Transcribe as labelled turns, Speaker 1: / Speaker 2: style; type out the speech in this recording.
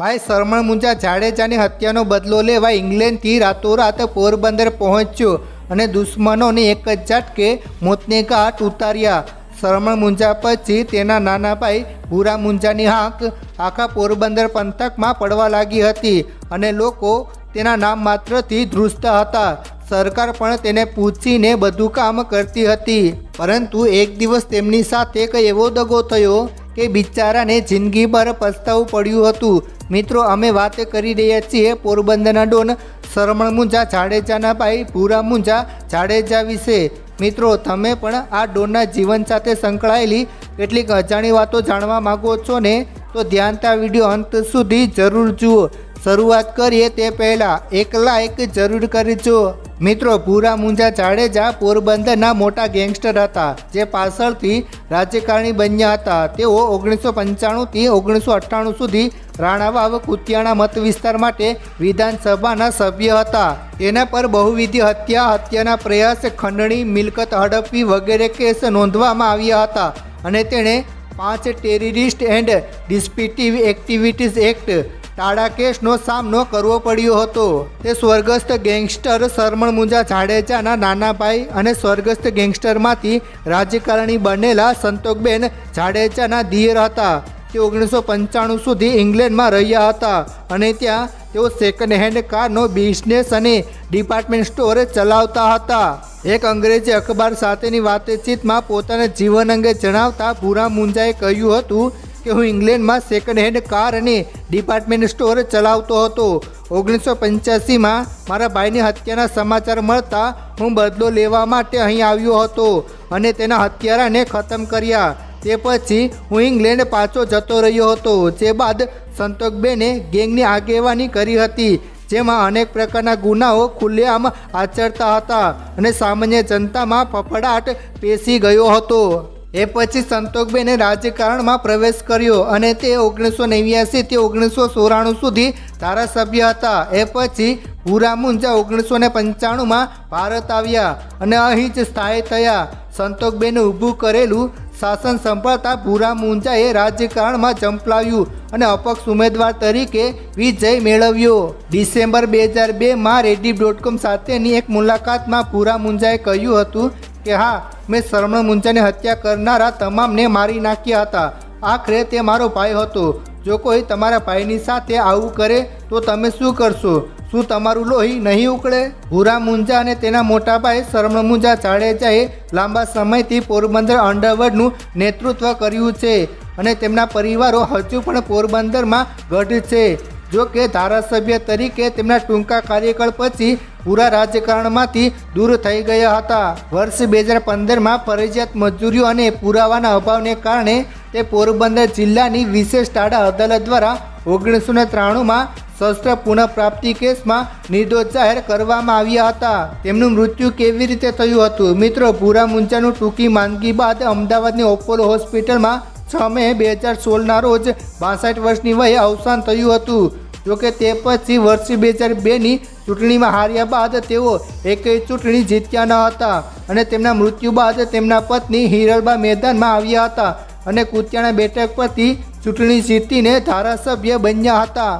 Speaker 1: ભાઈ, સરમણ મુંજા જાડેજાની હત્યાનો બદલો લેવા ઇંગ્લેન્ડથી રાતોરાત પોરબંદર પહોંચ્યો અને દુશ્મનોને એક જ ઝાટકે મોતને ઘાટ ઉતાર્યા. સરમણ મુંજા પછી તેના નાના ભાઈ ભૂરા મુંજાની હાંક આખા પોરબંદર પંથકમાં પડવા લાગી હતી અને લોકો તેના નામ માત્રથી ધ્રુજતા હતા. સરકાર પણ તેને પૂછીને બધું કામ કરતી હતી. પરંતુ એક દિવસ તેમની સાથે કંઈ એવો દગો થયો કે બિચારાને જિંદગીભર પસ્તાવું પડ્યું હતું. મિત્રો, અમે વાત કરી રહ્યા છીએ પોરબંદરના ડોન શરમણ મુંજા, જાડેજાના ભાઈ ભૂરા મુંજા, જાડેજા વિશે. મિત્રો, તમે પણ આ ડોનના જીવન સાથે સંકળાયેલી કેટલીક અજાણી વાતો જાણવા માગો છો ને? તો ધ્યાનતા વીડિયો અંત સુધી જરૂર જુઓ. શરૂઆત કરીએ તે પહેલાં એક લાઈક જરૂર કરજો. મિત્રો ભૂરા મુંજા જાડેજા પોરબંદરના મોટા ગેંગસ્ટર હતા, જે પાછળથી રાજકારણી બન્યા હતા. તેઓ ઓગણીસો પંચાણુંથી ઓગણીસો અઠ્ઠાણું સુધી રાણાવાવ, કુતિયાણા મત વિસ્તાર માટે વિધાનસભાના સભ્ય હતા. તેના પર બહુવિધ હત્યા, હત્યાના પ્રયાસ, ખંડણી, મિલકત હડપવી વગેરે કેસ નોંધવામાં આવ્યા હતા અને તેણે પાંચ terrorist and disruptive activities act ટાળા કેસનો સામનો કરવો પડ્યો હતો. તે સ્વર્ગસ્થ ગેંગસ્ટર સરમણ મુંજા જાડેજાના નાના ભાઈ અને સ્વર્ગસ્થ ગેંગસ્ટરમાંથી રાજકારણી બનેલા સંતોકબેન જાડેજાના દિયર હતા. તે ઓગણીસો પંચાણું સુધી ઇંગ્લેન્ડમાં રહ્યા હતા અને ત્યાં તેઓ સેકન્ડ હેન્ડ કારનો બિઝનેસ અને ડિપાર્ટમેન્ટ સ્ટોર ચલાવતા હતા. એક અંગ્રેજી અખબાર સાથેની વાતચીતમાં પોતાના જીવન અંગે જણાવતા ભૂરા મુંજાએ કહ્યું હતું કે હું ઇંગ્લેન્ડમાં સેકન્ડ હેન્ડ કાર અને ડિપાર્ટમેન્ટ સ્ટોર ચલાવતો હતો. ઓગણીસો પંચ્યાસીમાં મારા ભાઈની હત્યાના સમાચાર મળતા હું બદલો લેવા માટે અહીં આવ્યો હતો અને તેના હત્યારાને ખતમ કર્યા. તે પછી હું ઇંગ્લેન્ડ પાછો જતો રહ્યો હતો, જે બાદ સંતોકબેને ગેંગની આગેવાની કરી હતી, જેમાં અનેક પ્રકારના ગુનાઓ ખુલ્લેઆમ આચરતા હતા અને સામાન્ય જનતામાં ફફડાટ પેસી ગયો હતો. એ પછી સંતોકબેને રાજકારણમાં પ્રવેશ કર્યો અને તે ઓગણીસો નેવ્યાસીથી ઓગણીસો ચોરાણું સુધી ધારાસભ્ય હતા. એ પછી ભૂરા મુંજા ઓગણીસો ને પંચાણુંમાં ભારત આવ્યા અને અહીં જ સ્થાયી થયા. સંતોકબેને ઊભું કરેલું શાસન સંભાળતા ભૂરા મુંજાએ રાજકારણમાં ઝંપલાવ્યું અને અપક્ષ ઉમેદવાર તરીકે વિજય મેળવ્યો. ડિસેમ્બર બે હજાર બેમાં રેડી ડોટ કોમ સાથેની એક મુલાકાતમાં ભૂરા મુંજાએ કહ્યું હતું કે હા, મેં શરમણ મુંજાની હત્યા કરનારા તમામને મારી નાખ્યા હતા. આખરે તે મારો ભાઈ હતો. જો કોઈ તમારા ભાઈની સાથે આવું કરે, તો તમે શું કરશો? શું તમારું લોહી નહીં ઉકળે? ભૂરા મુંજા અને તેના મોટા ભાઈ શરમણ મુંજા જાડેજાએ લાંબા સમયથી પોરબંદર અંડરવર્લ્ડનું નેતૃત્વ કર્યું છે. અને તેમના પરિવારો હજુ પણ પોરબંદરમાં ગઢ છે. જો કે ધારાસભ્ય તરીકે તેમના ટૂંકા કાર્યકાળ પછી પૂરા રાજકારણમાંથી દૂર થઈ ગયા હતા. વર્ષ બે હજાર પંદરમાં ફરજિયાત મજૂરીઓ અને પુરાવાના અભાવને કારણે તે પોરબંદર જિલ્લાની વિશેષ ટાડા અદાલત દ્વારા ઓગણીસો ને ત્રાણુંમાં શસ્ત્ર પુનઃપ્રાપ્તિ કેસમાં નિર્દોષ જાહેર કરવામાં આવ્યા હતા. તેમનું મૃત્યુ કેવી રીતે થયું હતું? મિત્રો, ભૂરા મુંજાનું ટૂંકી માંદગી બાદ અમદાવાદની ઓપોલો હોસ્પિટલમાં છ મે બે હજાર સોળના રોજ બાસઠ વર્ષની વયે અવસાન થયું હતું. જોકે તે પછી વર્ષ બે હજાર બેની ચૂંટણીમાં હાર્યા બાદ તેઓ એકેય ચૂંટણી જીત્યા ન હતા અને તેમના મૃત્યુ બાદ તેમના પત્ની હિરલબા મેદાનમાં આવ્યા હતા અને કુતિયાણા બેઠક પરથી ચૂંટણી જીતીને ધારાસભ્ય બન્યા હતા.